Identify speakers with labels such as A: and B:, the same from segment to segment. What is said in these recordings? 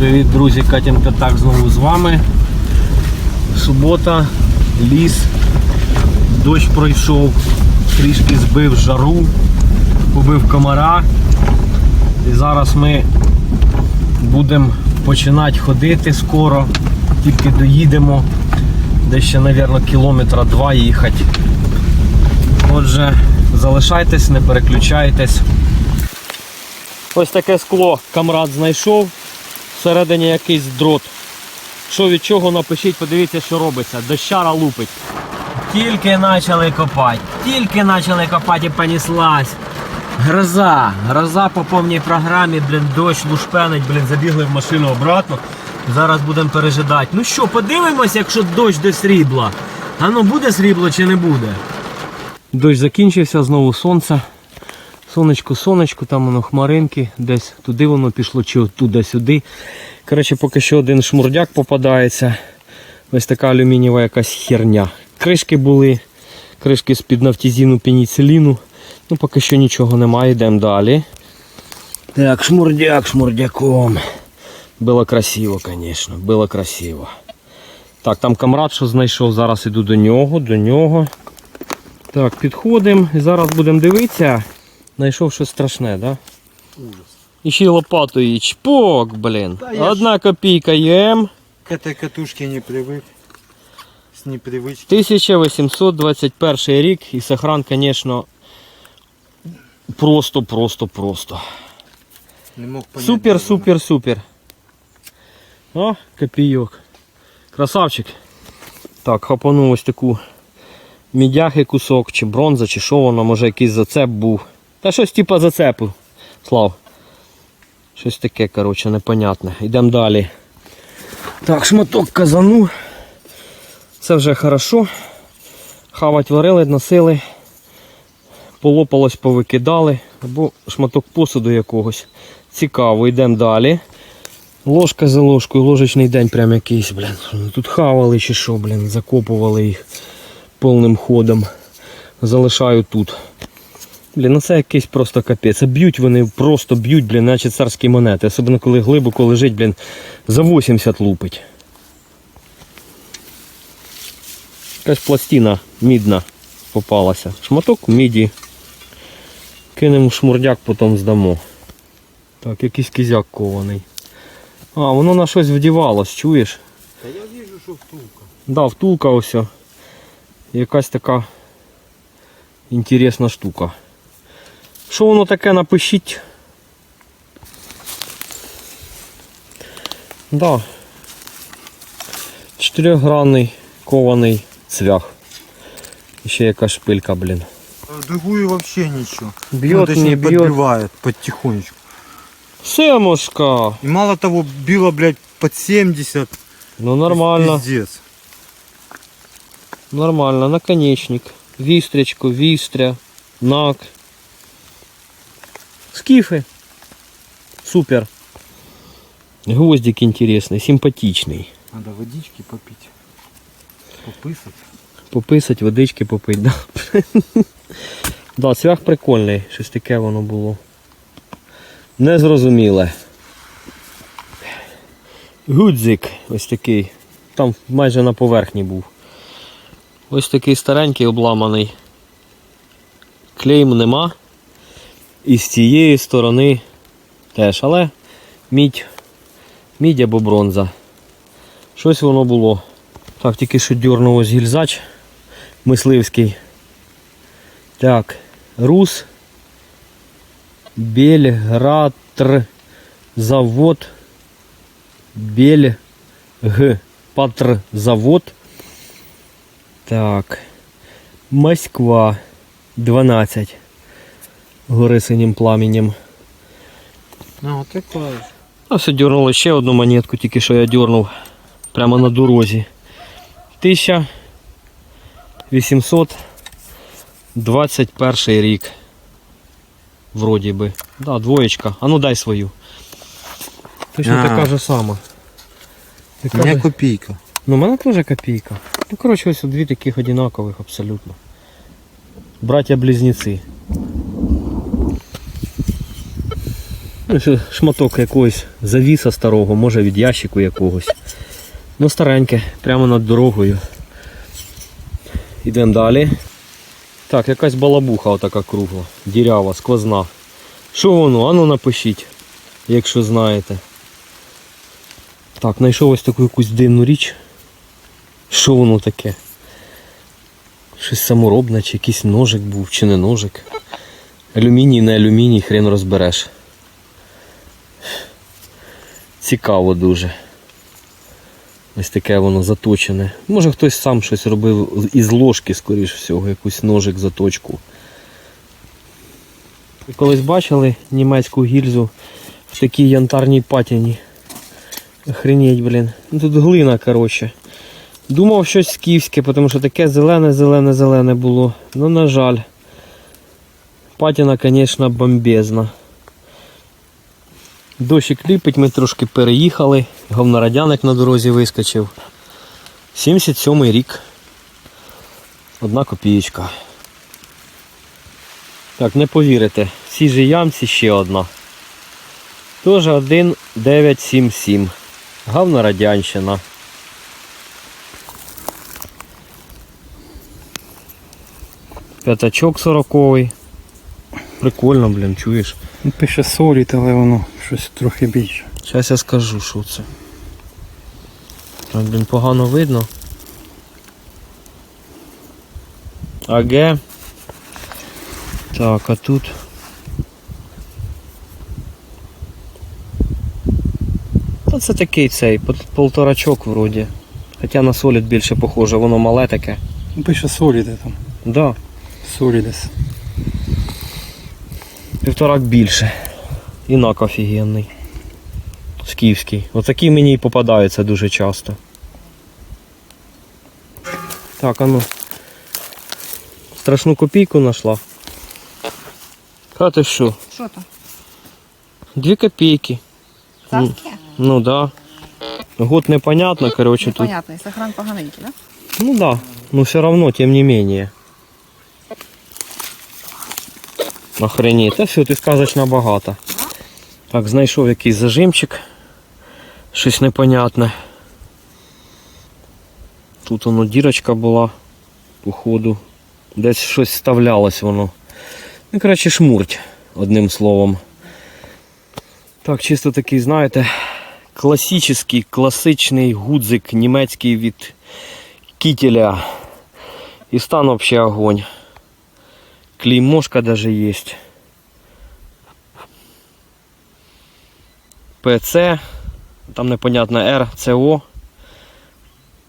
A: Привіт, друзі, Катінка так знову з вами. Субота, ліс, дощ пройшов, трішки збив жару, побив комара. І зараз ми будемо починати ходити скоро, тільки доїдемо, десь ще, мабуть, кілометра два їхати. Отже, залишайтесь, не переключайтесь. Ось таке скло камрад знайшов. Всередині якийсь дрот. Що від чого напишіть, подивіться, що робиться. Дощара лупить. Тільки почали копати. Тільки почали копати і понеслась. Гроза. Гроза по повній програмі, блін, дощ лушпенить, блін, забігли в машину обратно. Зараз будемо пережидати. Ну що, подивимось, якщо дощ до срібла. А ну буде срібло чи не буде? Дощ закінчився, знову сонце. Сонечко, сонечко, там воно хмаринки, десь туди воно пішло, чи туди-сюди. Коротше, поки що один шмурдяк попадається. Ось така алюмінієва якась херня. Кришки були, кришки з-під нафтізіну, пеніциліну. Ну, поки що нічого немає, йдемо далі. Так, шмурдяк, шмурдяком. Було красиво, звісно, було красиво. Так, там камрад, що знайшов, зараз іду до нього, до нього. Так, підходимо і зараз будемо дивитися. Знайшов щось страшне, так? Да?
B: Ужас.
A: І ще й лопатою і чпок, блін.
B: Та я ж-
A: Одна копійка єм.
B: К этой катушке не привык. С непривычки.
A: 1821 рік і сохран, звісно, просто, просто, просто.
B: Не мог понять.
A: Супер,
B: даже.
A: супер, супер. О, копійок. Красавчик. Так, хапанув ось таку мідяхи кусок, чи бронза, чи що воно, може якийсь зацеп був. Та щось типа зацепу. Слав. Щось таке, коротше, непонятне. Йдемо далі. Так, шматок казану. Це вже хорошо. Хавать варили, носили. Полопалось, повикидали. Або шматок посуду якогось. Цікаво, йдемо далі. Ложка за ложкою, ложечний день прям якийсь, блін. Тут хавали чи що, блін, закопували їх повним ходом. Залишаю тут. Блін, ну це якийсь просто капець. А б'ють вони, просто б'ють, блін, наче царські монети. Особливо коли глибоко лежить, блін, за 80 лупить. Якась пластина мідна попалася. Шматок міді. Кинемо шмурдяк, потім здамо. Так, якийсь кізяк кований. А, воно на щось вдівалось, чуєш?
B: Да я вижу, что втулка.
A: Да, втулка ось. Якась така інтересна штука. Що воно таке напишіть? Да. Чотирьохгранний кований цвях. І ще якась шпилька, блін.
B: А Другую вообще ничего.
A: Бьет,
B: ну, точнее,
A: не бьет.
B: подбивает потихонечку.
A: Семушка!
B: И мало того, било, блядь, под 70.
A: Ну нормально.
B: Пиздец.
A: Нормально, наконечник. Вістрячку, вістря, нак. Скіфи. Супер. Гвоздик интересный, симпатичный.
B: Надо водички попить. Попысать.
A: Пописать, водички попить, да. да, цвях прикольний, щось таке воно було. Незрозуміле. Гудзик ось такий. Там майже на поверхні був. Ось такий старенький обламаний. Клейм нема. І з цієї сторони теж, але мідь. Мідь або бронза. Щось воно було. Так, тільки що дьорнув ось гільзач мисливський. Так, Рус. Бельгратр. Завод. Бельг. Патр завод. Так. Москва. 12. Гори синім пламенем.
B: А, вот такая.
A: А все ще одну монетку, тільки що я дернув прямо на дорозі. 1821 рік. Вроді би. Да, двоєчка. А ну дай свою. Точно
B: А.
A: така же сама.
B: У
A: Така
B: меня
A: же-
B: копейка.
A: Ну, у мене теж копійка. Ну, коротше, ось дві таких одинакових абсолютно. Браття-близнеці. Ну, шматок якогось завіса старого, може від ящику якогось. Ну, стареньке, прямо над дорогою. Ідемо далі. Так, якась балабуха отака кругла, дірява, сквозна. Що воно? Ану напишіть, якщо знаєте. Так, знайшов ось таку якусь дивну річ. Що воно таке? Щось саморобне, чи якийсь ножик був, чи не ножик. Алюміній, не алюміній, хрен розбереш. Цікаво дуже. Ось таке воно заточене. Може хтось сам щось робив із ложки, скоріш всього, якийсь ножик заточку. Ви Колись бачили німецьку гільзу в такій янтарній патіні. Охренеть, блін. Ну тут глина, коротше. Думав щось скіфське, тому що таке зелене, зелене, зелене було. Ну, на жаль. Патіна, звісно, бомбезна. Дощик ліпить, ми трошки переїхали. Говнорадяник на дорозі вискочив. 77-й рік. Одна копієчка. Так, не повірите, в цій же ямці ще одна. Теж 1977. Говнорадянщина. П'ятачок сороковий. Прикольно, блін, чуєш?
C: Ну, Пише соліт, але воно щось трохи більше.
A: Зараз я скажу, що це. Так, блін, погано видно. АГ. Так, а тут. Та це такий цей, пол- полторачок вроді. Хоча на солід більше похоже, воно мале таке.
C: Ну, Пише соліде там.
A: Да,
C: Солідес.
A: півторак більше. Інак офігенний. Скіфський. Отакий мені і попадаються дуже часто. Так, а ну. Страшну копійку знайшла. А ти що?
D: Що там?
A: Дві копійки.
D: Царське?
A: Ну да. Год непонятно, короче, тут.
D: Непонятно, сохран поганенький, да?
A: Ну да. Но все равно, тем не менее. Охренеть. Та все, ти сказочно багато. Так, знайшов якийсь зажимчик. Щось непонятне. Тут воно дірочка була, походу. Десь щось вставлялось воно. Ну, коротше, шмурть, одним словом. Так, чисто такий, знаєте, класичний, класичний гудзик німецький від кителя. И стан вообще огонь. Клеймошка даже есть. ПЦ, там непонятно R, ЦО.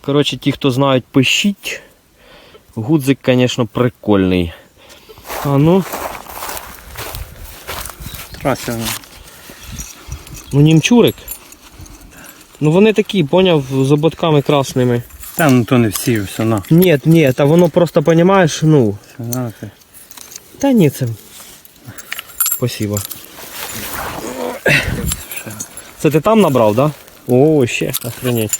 A: Коротше, ті, хто знають, пишіть. Гудзик, конечно, прикольний. А ну,
C: Трася
A: ну німчурик. Ну вони такі, поняв, з ободками красними.
C: Та ну то не всі, все на.
A: Ні, ні, та воно просто, понімаєш, ну,
C: Все на.
A: Та ні, це. Спасибо. Це ти там набрав, да? О, ще, охренеть.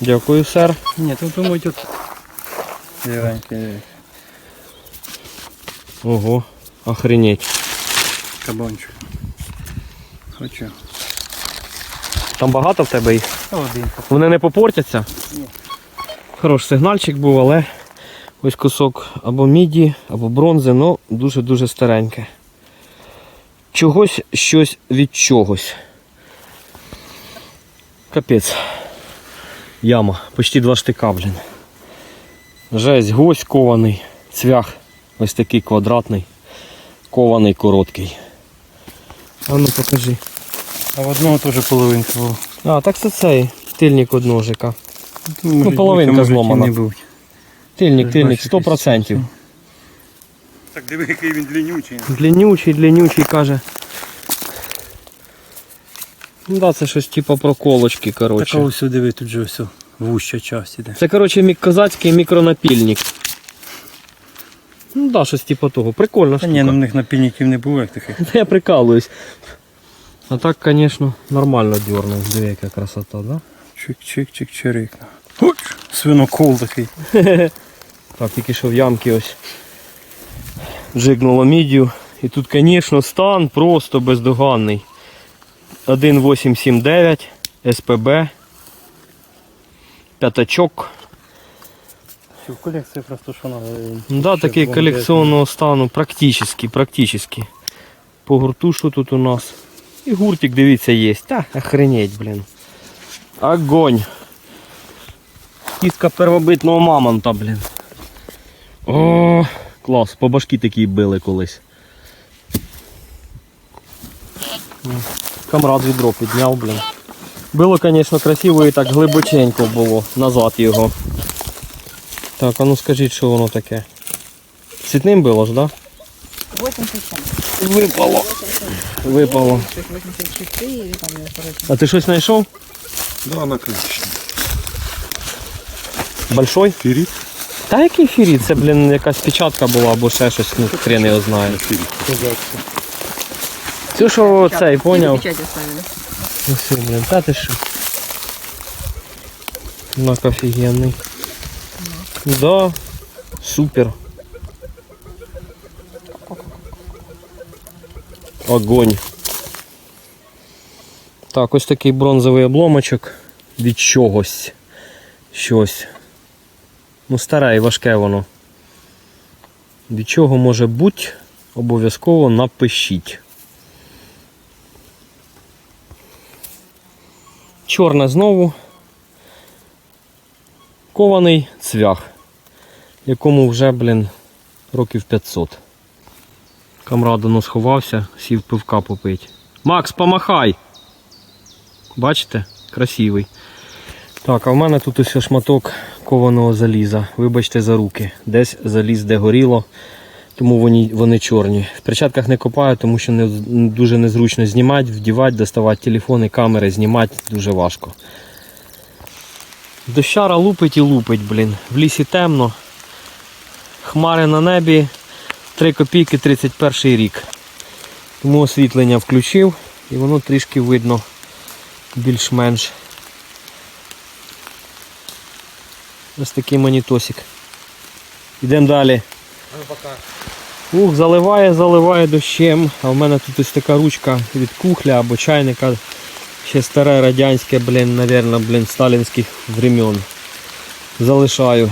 A: Дякую, сер.
C: Ні, тут думаю тут. Дивенький.
A: Ого, охренеть.
C: Кабанчик. Хочу.
A: Там багато в тебе їх?
C: Один.
A: Вони не попортяться?
C: Ні.
A: Хороший сигнальчик був, але ось кусок або міді, або бронзи, ну дуже-дуже стареньке. Чогось щось від чогось. Капець. Яма. Почти два штика, блін. Жесть, гвоздь кований, цвях. Ось такий квадратний. Кований короткий. А ну покажи.
C: А в одного теж половинка була.
A: А, так це цей тильник од ножика.
C: Ну,
A: половинка зломана. Тильник, тильник,
C: Бачиш, якийсь
A: 100%.
C: Так диви, який він длиннючий.
A: Длиннючий, длиннючий, каже. Ну да, це щось типу проколочки,
C: Така
A: коротше.
C: ось диви, тут же ось вуща часть іде.
A: Це, коротше, мік козацький мікронапільник. Ну да, щось типу того. Прикольно.
C: Та ні, ну в них напільників не було як таких.
A: Та я прикалуюсь. А так, звісно, нормально дернув. Диви, яка красота, да?
C: Чик-чик-чик-чирик. Свинокол такий.
A: Так, тільки що в ямки ось джигнуло мідію. І тут, звісно, стан просто бездоганний. 1879 СПБ. П'ятачок.
C: В колекції просто що надо.
A: Ну Да, такий колекційного стану, практически, практически. По гурту що тут у нас? І гуртик, дивіться, є. Та, охренеть, блін. Огонь. Кістка первобитного мамонта, блін. О, клас, по башки такі били колись. Камрад відро підняв, блін. Було, звісно, красиво і так глибоченько було назад його. Так, а ну скажіть, що воно таке. Цвітним було ж, да?
D: 87.
A: Випало. Випало.
D: 84, там.
A: А ти щось знайшов?
B: Да, наконечно.
A: Большой?
B: Ферит?
A: Та який фіріт? Це, блін, якась печатка була або ще щось, ну хрен його знає. Це що цей, поняв?
D: Печать.
A: Ну все, блін, та ти що? Нак офігенний. Да, супер. Огонь. Так, ось такий бронзовий обломочок від чогось. Щось. Ну, старе і важке воно. Від чого може бути, обов'язково напишіть. Чорне знову. Кований цвях, якому вже, блін, років 500. Камрадоно сховався, сів пивка попить. Макс, помахай! Бачите? Красивий. Так, а в мене тут ось шматок кованого заліза. Вибачте за руки. Десь заліз, де горіло, тому вони, вони чорні. В перчатках не копаю, тому що не, дуже незручно знімати, вдівати, доставати телефони, камери, знімати дуже важко. Дощара лупить і лупить, блін. В лісі темно. Хмари на небі. 3 копійки 31 рік. Тому освітлення включив і воно трішки видно більш-менш. Ось такий манітосик. Йдемо далі. Ух, заливає, заливає дощем. А в мене тут ось така ручка від кухля або чайника. Ще старе радянське, блін, навірно, блін, сталінських времен. Залишаю.